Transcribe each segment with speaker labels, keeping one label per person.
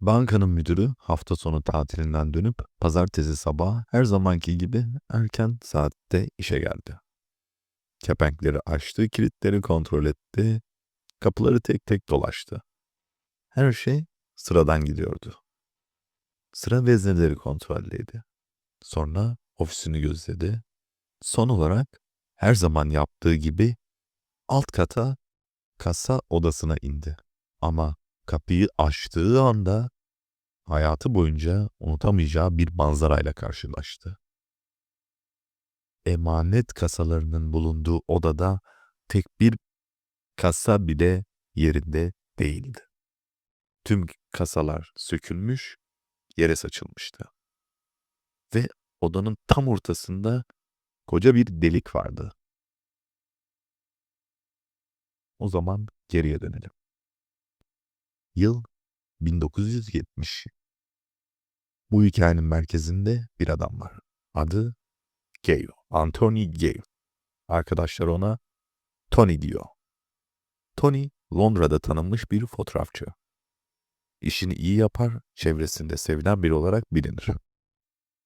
Speaker 1: Bankanın müdürü hafta sonu tatilinden dönüp pazartesi sabahı her zamanki gibi erken saatte işe geldi. Kepenkleri açtı, kilitleri kontrol etti, kapıları tek tek dolaştı. Her şey sıradan gidiyordu. Sıra vezneleri kontrolleydi. Sonra ofisini gözledi. Son olarak her zaman yaptığı gibi alt kata kasa odasına indi. Ama kapıyı açtığı anda hayatı boyunca unutamayacağı bir manzarayla karşılaştı. Emanet kasalarının bulunduğu odada tek bir kasa bile yerinde değildi. Tüm kasalar sökülmüş, yere saçılmıştı. Ve odanın tam ortasında koca bir delik vardı. O zaman geriye dönelim. Yıl 1970. Bu hikayenin merkezinde bir adam var. Adı Gale. Anthony Gale. Arkadaşlar ona Tony diyor. Tony Londra'da tanınmış bir fotoğrafçı. İşini iyi yapar, çevresinde sevilen biri olarak bilinir.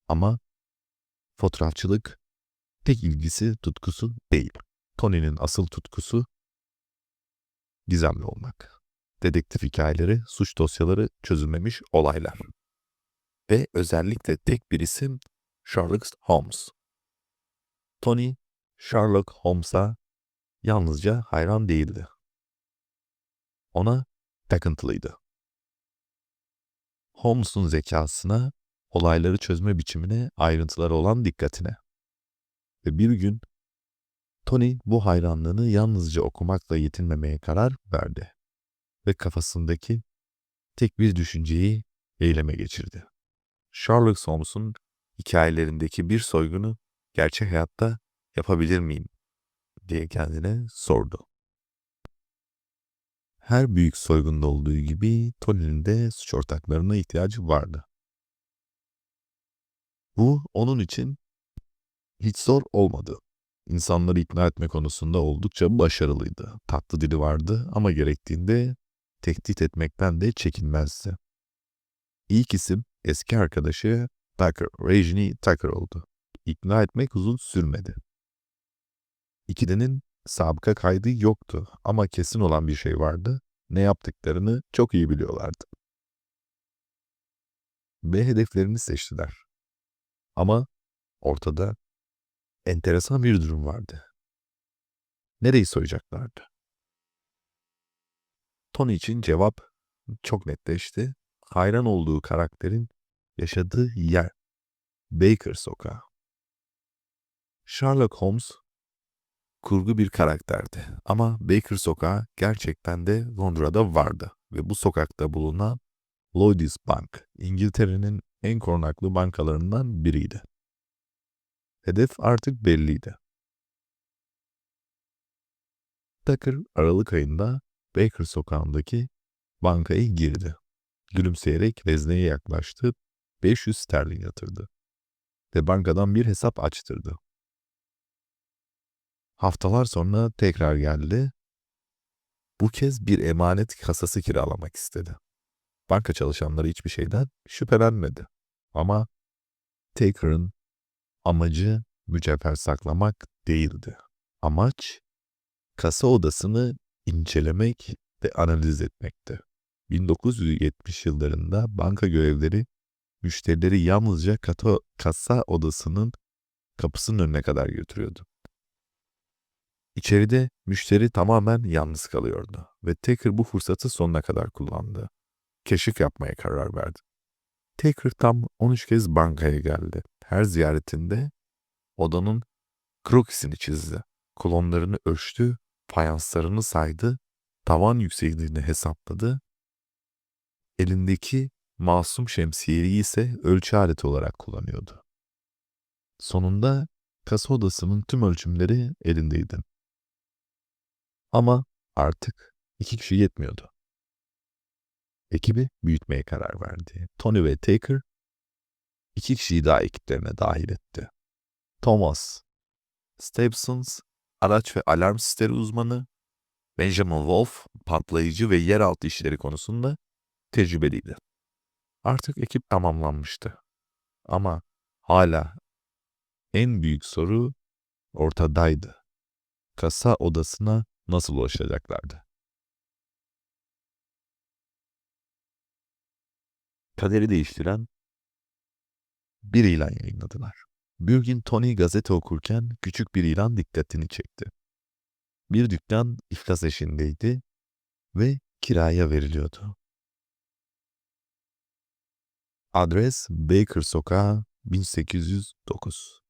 Speaker 1: Ama fotoğrafçılık tek ilgisi, tutkusu değil. Tony'nin asıl tutkusu gizemli olmak. Dedektif hikayeleri, suç dosyaları, çözülmemiş olaylar. Ve özellikle tek bir isim Sherlock Holmes. Tony, Sherlock Holmes'a yalnızca hayran değildi. Ona takıntılıydı. Holmes'un zekasına, olayları çözme biçimine, ayrıntılara olan dikkatine. Ve bir gün Tony bu hayranlığını yalnızca okumakla yetinmemeye karar verdi ve kafasındaki tek bir düşünceyi eyleme geçirdi. Sherlock Holmes'un hikayelerindeki bir soygunu gerçek hayatta yapabilir miyim diye kendine sordu. Her büyük soygunda olduğu gibi Tony'nin de suç ortaklarına ihtiyacı vardı. Bu onun için hiç zor olmadı. İnsanları ikna etme konusunda oldukça başarılıydı. Tatlı dili vardı ama gerektiğinde tehdit etmekten de çekinmezdi. İlk isim eski arkadaşı Tucker, Regine Tucker oldu. İkna etmek uzun sürmedi. İkilinin sabıka kaydı yoktu ama kesin olan bir şey vardı. Ne yaptıklarını çok iyi biliyorlardı. Ve hedeflerini seçtiler. Ama ortada enteresan bir durum vardı. Nereyi soyacaklardı? Tony için cevap çok netleşti. Hayran olduğu karakterin yaşadığı yer. Baker Sokağı. Sherlock Holmes kurgu bir karakterdi ama Baker Sokağı gerçekten de Londra'da vardı ve bu sokakta bulunan Lloyds Bank, İngiltere'nin en korunaklı bankalarından biriydi. Hedef artık belliydi. Tucker Aralık ayında Baker sokağındaki bankaya girdi. Gülümseyerek vezneye yaklaştı, 500 sterlin yatırdı ve bankadan bir hesap açtırdı. Haftalar sonra tekrar geldi. Bu kez bir emanet kasası kiralamak istedi. Banka çalışanları hiçbir şeyden şüphelenmedi. Ama Taker'ın amacı mücevher saklamak değildi. Amaç kasa odasını incelemek ve analiz etmekti. 1970 yıllarında banka görevleri müşterileri yalnızca kata, kasa odasının kapısının önüne kadar götürüyordu. İçeride müşteri tamamen yalnız kalıyordu ve Taker bu fırsatı sonuna kadar kullandı. Keşif yapmaya karar verdi. Taker tam 13 kez bankaya geldi. Her ziyaretinde odanın krokisini çizdi. Kolonlarını ölçtü, fayanslarını saydı, tavan yüksekliğini hesapladı. Elindeki masum şemsiyeyi ise ölçü aleti olarak kullanıyordu. Sonunda kasa odasının tüm ölçümleri elindeydi. Ama artık iki kişi yetmiyordu. Ekibi büyütmeye karar verdi. Tony ve Taker iki kişiyi daha ekiplerine dahil etti. Thomas Stapsons, araç ve alarm sistemi uzmanı, Benjamin Wolf, patlayıcı ve yeraltı işleri konusunda tecrübeliydi. Artık ekip tamamlanmıştı. Ama hala en büyük soru ortadaydı. Kasa odasına nasıl ulaşacaklardı? Kaderi değiştiren bir ilan yayınladılar. Bir gün Tony gazete okurken küçük bir ilan dikkatini çekti. Bir dükkan iflas eşindeydi ve kiraya veriliyordu. Adres Baker Sokağı 1809.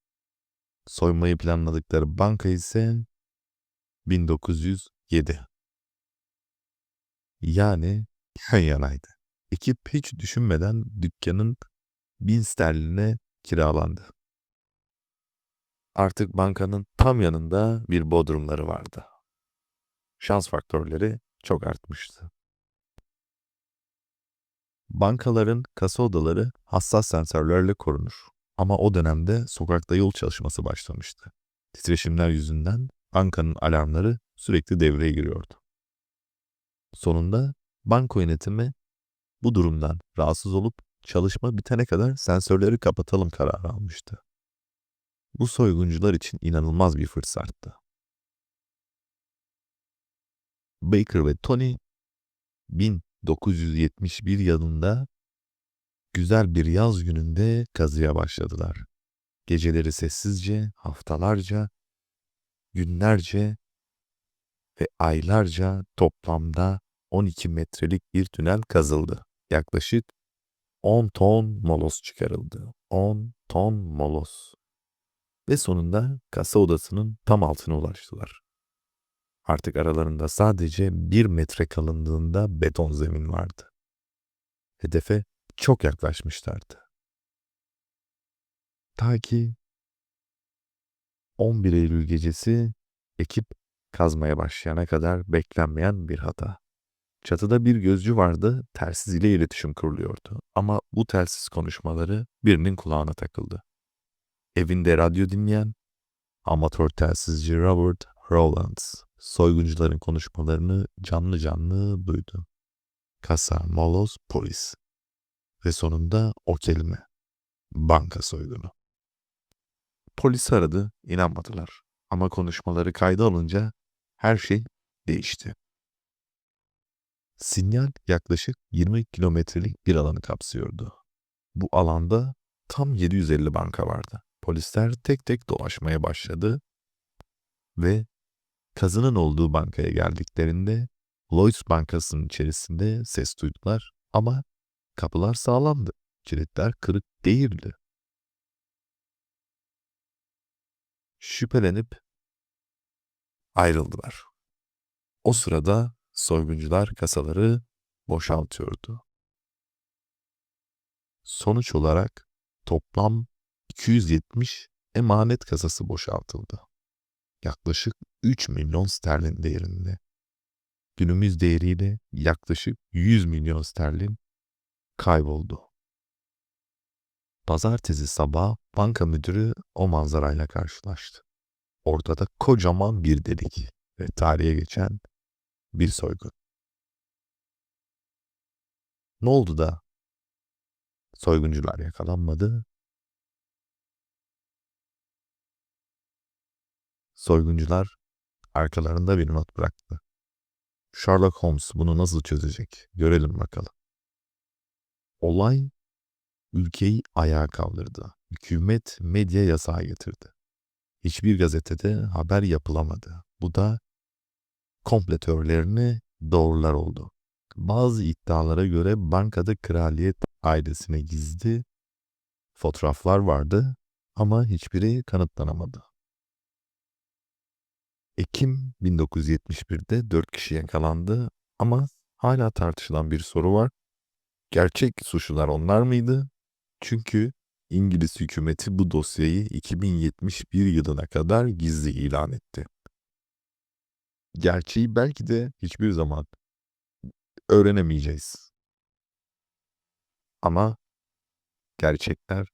Speaker 1: Soymayı planladıkları banka ise 1907. Yani yan yanaydı. Ekip hiç düşünmeden dükkanın bin sterline kiralandı. Artık bankanın tam yanında bir bodrumları vardı. Şans faktörleri çok artmıştı. Bankaların kasa odaları hassas sensörlerle korunur. Ama o dönemde sokakta yol çalışması başlamıştı. Titreşimler yüzünden bankanın alarmları sürekli devreye giriyordu. Sonunda banko yönetimi bu durumdan rahatsız olup çalışma bitene kadar sensörleri kapatalım kararı almıştı. Bu soyguncular için inanılmaz bir fırsattı. Baker ve Tony 1971 yılında güzel bir yaz gününde kazıya başladılar. Geceleri sessizce, haftalarca, günlerce ve aylarca toplamda 12 metrelik bir tünel kazıldı. Yaklaşık 10 ton molos çıkarıldı. 10 ton molos. Ve sonunda kasa odasının tam altına ulaştılar. Artık aralarında sadece bir metre kalınlığında beton zemin vardı. Hedefe çok yaklaşmışlardı. Ta ki 11 Eylül gecesi ekip kazmaya başlayana kadar beklenmeyen bir hata. Çatıda bir gözcü vardı, telsiz ile iletişim kuruluyordu. Ama bu telsiz konuşmaları birinin kulağına takıldı. Evinde radyo dinleyen amatör telsizci Robert Rowlands soyguncuların konuşmalarını canlı canlı duydu. Kasa, moloz, polis. Ve sonunda o kelime. Banka soygunu. Polis aradı, inanmadılar. Ama konuşmaları kayda alınca her şey değişti. Sinyal yaklaşık 20 kilometrelik bir alanı kapsıyordu. Bu alanda tam 750 banka vardı. Polisler tek tek dolaşmaya başladı ve kazının olduğu bankaya geldiklerinde Lloyds Bankası'nın içerisinde ses duydular ama kapılar sağlamdı. Kilitler kırık değildi. Şüphelenip ayrıldılar. O sırada soyguncular kasaları boşaltıyordu. Sonuç olarak toplam 270 emanet kasası boşaltıldı. Yaklaşık 3 milyon sterlin değerinde. Günümüz değeriyle yaklaşık 100 milyon sterlin kayboldu. Pazartesi sabah banka müdürü o manzarayla karşılaştı. Ortada kocaman bir delik ve tarihe geçen bir soygun. Ne oldu da soyguncular yakalanmadı? Soyguncular arkalarında bir not bıraktı. Sherlock Holmes bunu nasıl çözecek? Görelim bakalım. Olay ülkeyi ayağa kaldırdı. Hükümet medya yasağı getirdi. Hiçbir gazetede haber yapılamadı. Bu da komple teorilerini doğrular oldu. Bazı iddialara göre bankada kraliyet ailesine gizli fotoğraflar vardı ama hiçbiri kanıtlanamadı. Ekim 1971'de 4 kişi yakalandı ama hala tartışılan bir soru var. Gerçek suçlular onlar mıydı? Çünkü İngiliz hükümeti bu dosyayı 2071 yılına kadar gizli ilan etti. Gerçeği belki de hiçbir zaman öğrenemeyeceğiz. Ama gerçekler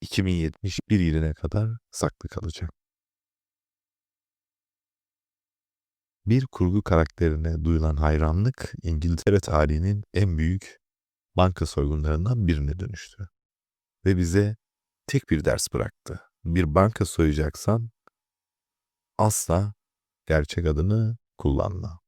Speaker 1: 2071 yılına kadar saklı kalacak. Bir kurgu karakterine duyulan hayranlık İngiltere tarihinin en büyük banka soygunlarından birine dönüştü. Ve bize tek bir ders bıraktı. Bir banka soyacaksan asla gerçek adını kullanma.